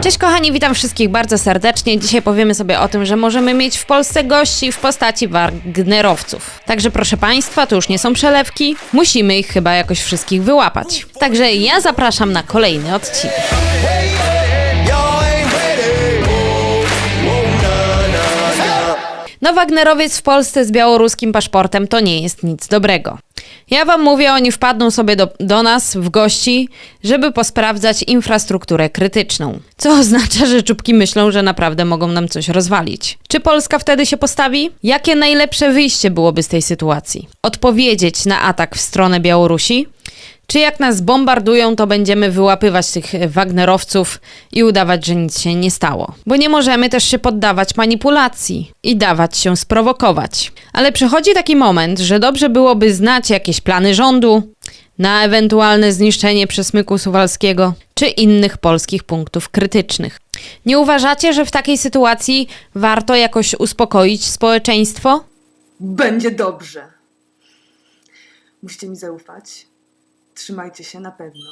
Cześć kochani, witam wszystkich bardzo serdecznie. Dzisiaj powiemy sobie o tym, że możemy mieć w Polsce gości w postaci Wagnerowców. Także proszę Państwa, to już nie są przelewki, musimy ich chyba jakoś wszystkich wyłapać. Także ja zapraszam na kolejny odcinek. No Wagnerowiec w Polsce z białoruskim paszportem to nie jest nic dobrego. Ja wam mówię, oni wpadną sobie do, do nas w gości, żeby posprawdzać infrastrukturę krytyczną. Co oznacza, że czubki myślą, że naprawdę mogą nam coś rozwalić. Czy Polska wtedy się postawi? Jakie najlepsze wyjście byłoby z tej sytuacji? Odpowiedzieć na atak w stronę Białorusi? Czy jak nas bombardują, to będziemy wyłapywać tych Wagnerowców i udawać, że nic się nie stało? Bo nie możemy też się poddawać manipulacji i dawać się sprowokować. Ale przychodzi taki moment, że dobrze byłoby znać jakieś plany rządu na ewentualne zniszczenie przesmyku suwalskiego czy innych polskich punktów krytycznych. Nie uważacie, że w takiej sytuacji warto jakoś uspokoić społeczeństwo? Będzie dobrze. Musicie mi zaufać. Trzymajcie się na pewno.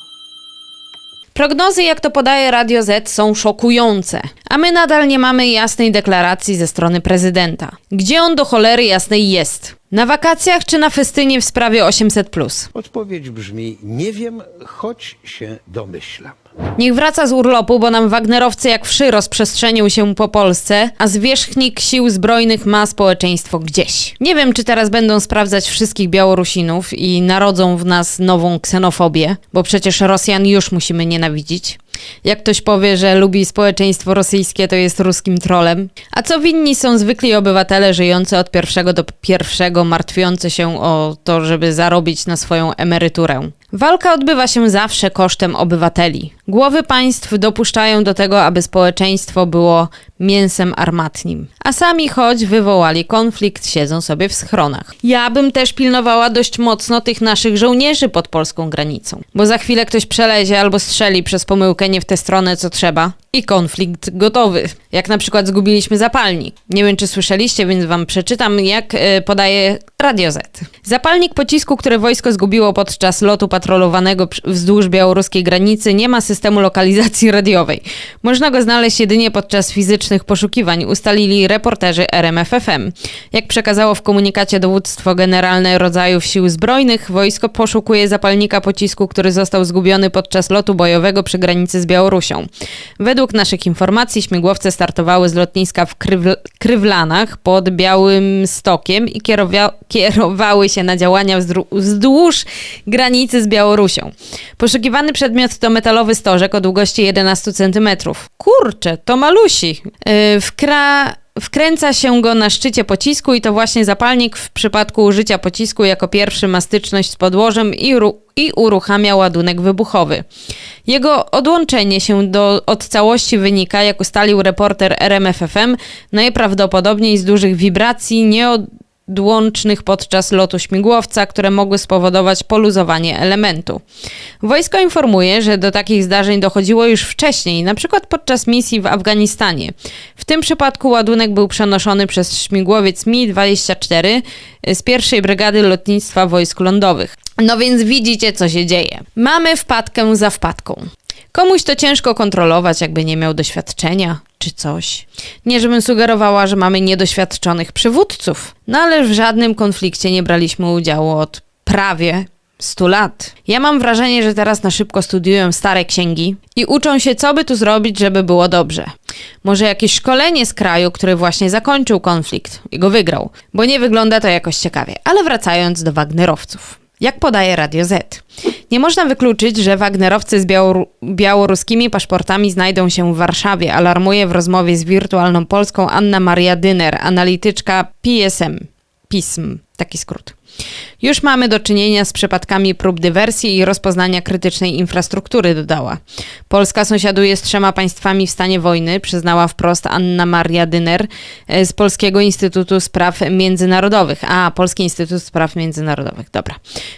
Prognozy, jak to podaje Radio Z, są szokujące, a my nadal nie mamy jasnej deklaracji ze strony prezydenta. Gdzie on do cholery jasnej jest? Na wakacjach czy na festynie w sprawie 800? Odpowiedź brzmi: Nie wiem, choć się domyślam. Niech wraca z urlopu, bo nam Wagnerowcy jak wszy rozprzestrzenił się po Polsce, a zwierzchnik sił zbrojnych ma społeczeństwo gdzieś. Nie wiem, czy teraz będą sprawdzać wszystkich Białorusinów i narodzą w nas nową ksenofobię, bo przecież Rosjan już musimy nienawidzić. Jak ktoś powie, że lubi społeczeństwo rosyjskie, to jest ruskim trolem. A co winni są zwykli obywatele żyjący od pierwszego do pierwszego, martwiący się o to, żeby zarobić na swoją emeryturę. Walka odbywa się zawsze kosztem obywateli. Głowy państw dopuszczają do tego, aby społeczeństwo było mięsem armatnim. A sami choć wywołali konflikt, siedzą sobie w schronach. Ja bym też pilnowała dość mocno tych naszych żołnierzy pod polską granicą. Bo za chwilę ktoś przelezie albo strzeli przez pomyłkę nie w tę stronę, co trzeba. I konflikt gotowy. Jak na przykład zgubiliśmy zapalnik. Nie wiem, czy słyszeliście, więc wam przeczytam, jak e, podaje Radio Z. Zapalnik pocisku, który wojsko zgubiło podczas lotu patrolowanego wzdłuż białoruskiej granicy, nie ma systemu lokalizacji radiowej. Można go znaleźć jedynie podczas fizycznych poszukiwań, ustalili reporterzy RMFFM. Jak przekazało w komunikacie dowództwo generalne rodzajów sił zbrojnych, wojsko poszukuje zapalnika pocisku, który został zgubiony podczas lotu bojowego przy granicy z Białorusią. Według naszych informacji śmigłowce startowały z lotniska w Kryw- Krywlanach pod Białym Stokiem i kierowia- kierowały się na działania wzdłuż granicy z Białorusią. Poszukiwany przedmiot to metalowy stożek o długości 11 cm. Kurczę, to malusi. Wkra... Wkręca się go na szczycie pocisku i to właśnie zapalnik w przypadku użycia pocisku jako pierwszy ma styczność z podłożem i, i uruchamia ładunek wybuchowy. Jego odłączenie się do, od całości wynika, jak ustalił reporter RMFFM, najprawdopodobniej z dużych wibracji nieodłącznych podczas lotu śmigłowca, które mogły spowodować poluzowanie elementu. Wojsko informuje, że do takich zdarzeń dochodziło już wcześniej, przykład podczas misji w Afganistanie. W tym przypadku ładunek był przenoszony przez śmigłowiec Mi-24 z pierwszej brygady lotnictwa wojsk lądowych. No więc widzicie, co się dzieje. Mamy wpadkę za wpadką. Komuś to ciężko kontrolować, jakby nie miał doświadczenia czy coś. Nie, żebym sugerowała, że mamy niedoświadczonych przywódców, no ale w żadnym konflikcie nie braliśmy udziału od prawie 100 lat. Ja mam wrażenie, że teraz na szybko studiują stare księgi i uczą się, co by tu zrobić, żeby było dobrze. Może jakieś szkolenie z kraju, który właśnie zakończył konflikt i go wygrał, bo nie wygląda to jakoś ciekawie. Ale wracając do Wagnerowców. Jak podaje Radio Z, nie można wykluczyć, że Wagnerowcy z białoru- białoruskimi paszportami znajdą się w Warszawie, alarmuje w rozmowie z Wirtualną Polską Anna Maria Dyner, analityczka PSM. PISM, taki skrót. Już mamy do czynienia z przypadkami prób dywersji i rozpoznania krytycznej infrastruktury, dodała. Polska sąsiaduje z trzema państwami w stanie wojny, przyznała wprost Anna Maria Dyner e, z Polskiego Instytutu Spraw Międzynarodowych. A, Polski Instytut Spraw Międzynarodowych, dobra.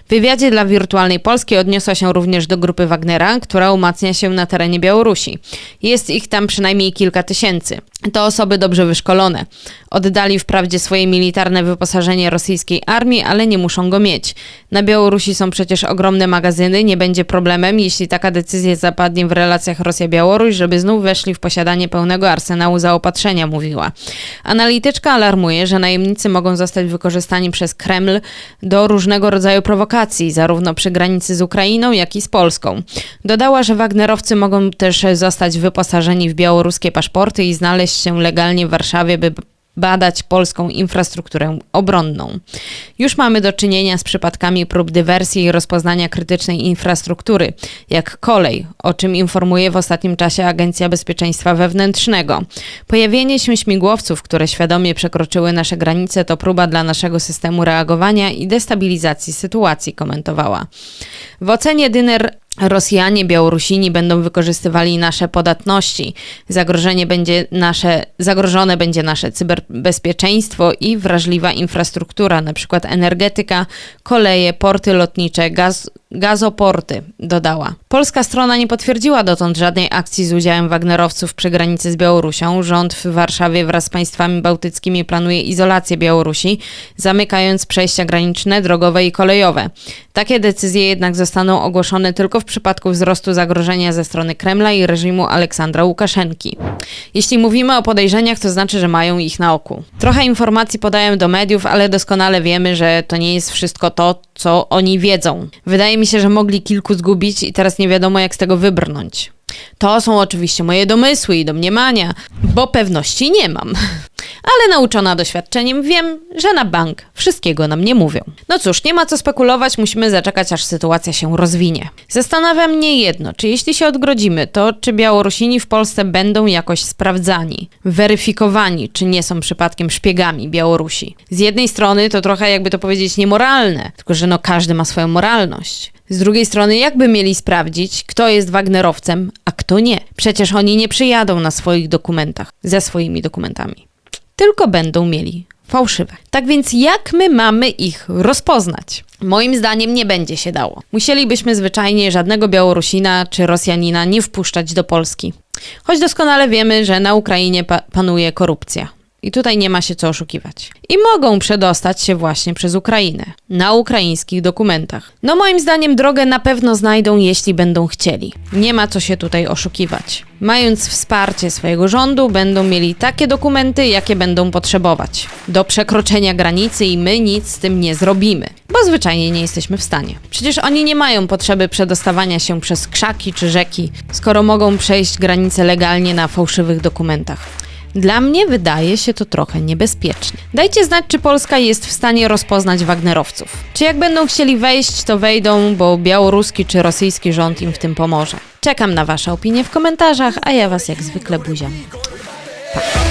W wywiadzie dla Wirtualnej Polski odniosła się również do grupy Wagnera, która umacnia się na terenie Białorusi. Jest ich tam przynajmniej kilka tysięcy. To osoby dobrze wyszkolone. Oddali wprawdzie swoje militarne wyposażenie rosyjskiej armii, ale nie muszą go mieć. Na Białorusi są przecież ogromne magazyny, nie będzie problemem, jeśli taka decyzja zapadnie w relacjach Rosja-Białoruś, żeby znów weszli w posiadanie pełnego arsenału zaopatrzenia, mówiła. Analityczka alarmuje, że najemnicy mogą zostać wykorzystani przez Kreml do różnego rodzaju prowokacji, zarówno przy granicy z Ukrainą, jak i z Polską. Dodała, że Wagnerowcy mogą też zostać wyposażeni w białoruskie paszporty i znaleźć się legalnie w Warszawie, by badać polską infrastrukturę obronną. Już mamy do czynienia z przypadkami prób dywersji i rozpoznania krytycznej infrastruktury, jak kolej, o czym informuje w ostatnim czasie Agencja Bezpieczeństwa Wewnętrznego. Pojawienie się śmigłowców, które świadomie przekroczyły nasze granice, to próba dla naszego systemu reagowania i destabilizacji sytuacji, komentowała. W ocenie Dyner Rosjanie, Białorusini będą wykorzystywali nasze podatności. Zagrożenie będzie nasze, zagrożone będzie nasze cyberbezpieczeństwo i wrażliwa infrastruktura, np. energetyka, koleje, porty lotnicze, gaz, gazoporty, dodała. Polska strona nie potwierdziła dotąd żadnej akcji z udziałem Wagnerowców przy granicy z Białorusią. Rząd w Warszawie wraz z państwami bałtyckimi planuje izolację Białorusi, zamykając przejścia graniczne, drogowe i kolejowe. Takie decyzje jednak zostaną ogłoszone tylko w przypadku wzrostu zagrożenia ze strony Kremla i reżimu Aleksandra Łukaszenki. Jeśli mówimy o podejrzeniach, to znaczy, że mają ich na oku. Trochę informacji podają do mediów, ale doskonale wiemy, że to nie jest wszystko to, co oni wiedzą. Wydaje mi się, że mogli kilku zgubić i teraz nie wiadomo, jak z tego wybrnąć. To są oczywiście moje domysły i domniemania, bo pewności nie mam. Ale nauczona doświadczeniem wiem, że na bank wszystkiego nam nie mówią. No cóż, nie ma co spekulować, musimy zaczekać, aż sytuacja się rozwinie. Zastanawia mnie jedno, czy jeśli się odgrodzimy, to czy Białorusini w Polsce będą jakoś sprawdzani, weryfikowani, czy nie są przypadkiem szpiegami Białorusi. Z jednej strony to trochę, jakby to powiedzieć, niemoralne, tylko że no każdy ma swoją moralność. Z drugiej strony, jakby mieli sprawdzić, kto jest Wagnerowcem, a kto nie? Przecież oni nie przyjadą na swoich dokumentach, ze swoimi dokumentami. Tylko będą mieli fałszywe. Tak więc jak my mamy ich rozpoznać? Moim zdaniem nie będzie się dało. Musielibyśmy zwyczajnie żadnego Białorusina czy Rosjanina nie wpuszczać do Polski. Choć doskonale wiemy, że na Ukrainie pa- panuje korupcja. I tutaj nie ma się co oszukiwać. I mogą przedostać się właśnie przez Ukrainę, na ukraińskich dokumentach. No moim zdaniem drogę na pewno znajdą, jeśli będą chcieli. Nie ma co się tutaj oszukiwać. Mając wsparcie swojego rządu, będą mieli takie dokumenty, jakie będą potrzebować. Do przekroczenia granicy i my nic z tym nie zrobimy, bo zwyczajnie nie jesteśmy w stanie. Przecież oni nie mają potrzeby przedostawania się przez krzaki czy rzeki, skoro mogą przejść granicę legalnie na fałszywych dokumentach. Dla mnie wydaje się to trochę niebezpieczne. Dajcie znać, czy Polska jest w stanie rozpoznać Wagnerowców. Czy jak będą chcieli wejść, to wejdą, bo białoruski czy rosyjski rząd im w tym pomoże. Czekam na Wasze opinie w komentarzach, a ja Was jak zwykle buziam. Yeah.